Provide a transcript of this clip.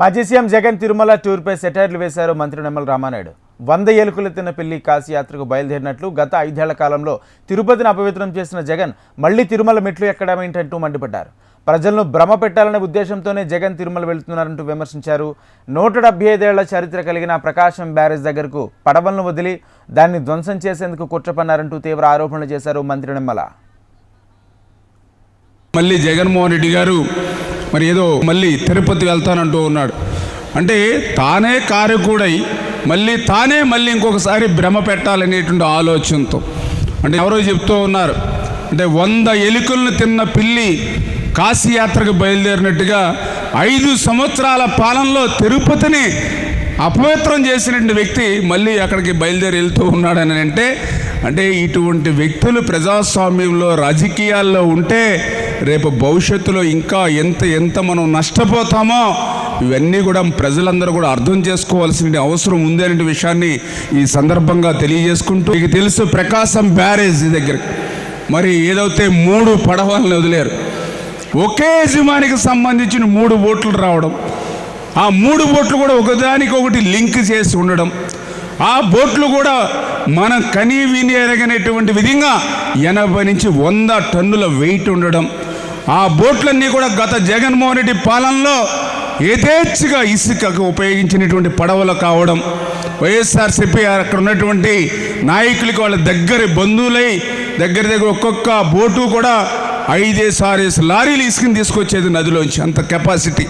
మాజీ సీఎం జగన్ తిరుమల టూర్పై సెటైర్లు వేశారు మంత్రి నిమ్మల రామానాయుడు. వంద ఏలుకలు తిన్న పిల్లి కాశీయాత్రకు బయలుదేరినట్లు గత ఐదేళ్ళ కాలంలో తిరుపతిని అపవిత్రం చేసిన జగన్ మళ్ళీ తిరుమల మెట్లు ఎక్కడమేంటంటూ మండిపడ్డారు. ప్రజలను భ్రమ పెట్టాలనే ఉద్దేశంతోనే జగన్ తిరుమల వెళుతున్నారంటూ విమర్శించారు. నూట డెబ్బై ఐదేళ్ళ చరిత్ర కలిగిన ప్రకాశం బ్యారేజ్ దగ్గరకు పడవలను వదిలి దాన్ని ధ్వంసం చేసేందుకు కుట్రపన్నారంటూ తీవ్ర ఆరోపణలు చేశారు మంత్రి నిమ్మల. మళ్ళీ జగన్మోహన్ రెడ్డి గారు మరి ఏదో మళ్ళీ తిరుపతి వెళ్తానంటూ ఉన్నాడు. అంటే తానే కారకుడై మళ్ళీ తానే మళ్ళీ ఇంకొకసారి భ్రమ పెట్టాలనేటువంటి ఆలోచనతో. అంటే ఎవరో చెప్తూ ఉన్నారు. అంటే వంద ఎలుకలను తిన్న పిల్లి కాశీయాత్రకు బయలుదేరినట్టుగా ఐదు సంవత్సరాల పాలనలో తిరుపతిని అపవిత్రం చేసినటువంటి వ్యక్తి మళ్ళీ అక్కడికి బయలుదేరి వెళ్తూ ఉన్నాడని అంటే అంటే ఇటువంటి వ్యక్తులు ప్రజాస్వామ్యంలో రాజకీయాల్లో ఉంటే రేపు భవిష్యత్తులో ఇంకా ఎంత ఎంత మనం నష్టపోతామో ఇవన్నీ కూడా ప్రజలందరూ కూడా అర్థం చేసుకోవాల్సిన అవసరం ఉంది అనే విషయాన్ని ఈ సందర్భంగా తెలియజేసుకుంటూ మీకు తెలుసు ప్రకాశం బ్యారేజ్ దగ్గర. మరి ఏదైతే మూడు పడవలను వదిలేరు. ఒకే యజమానికి సంబంధించిన మూడు బోట్లు రావడం ఆ మూడు బోట్లు కూడా ఒకదానికొకటి లింక్ చేసి ఉండడం ఆ బోట్లు కూడా మనం కనీ విని ఎరగనటువంటి విధంగా ఎనభై నుంచి వంద టన్నుల వెయిట్ ఉండడం ఆ బోట్లన్నీ కూడా గత జగన్మోహన్ రెడ్డి పాలనలో యథేచ్ఛగా ఇసుకకు ఉపయోగించినటువంటి పడవలు కావడం వైఎస్ఆర్సిపి అక్కడ ఉన్నటువంటి నాయకులకి వాళ్ళ దగ్గర బంధువులై దగ్గర దగ్గర ఒక్కొక్క బోటు కూడా ఐదేసి లారీలు ఇసుకని తీసుకొచ్చేది నదిలోంచి అంత కెపాసిటీ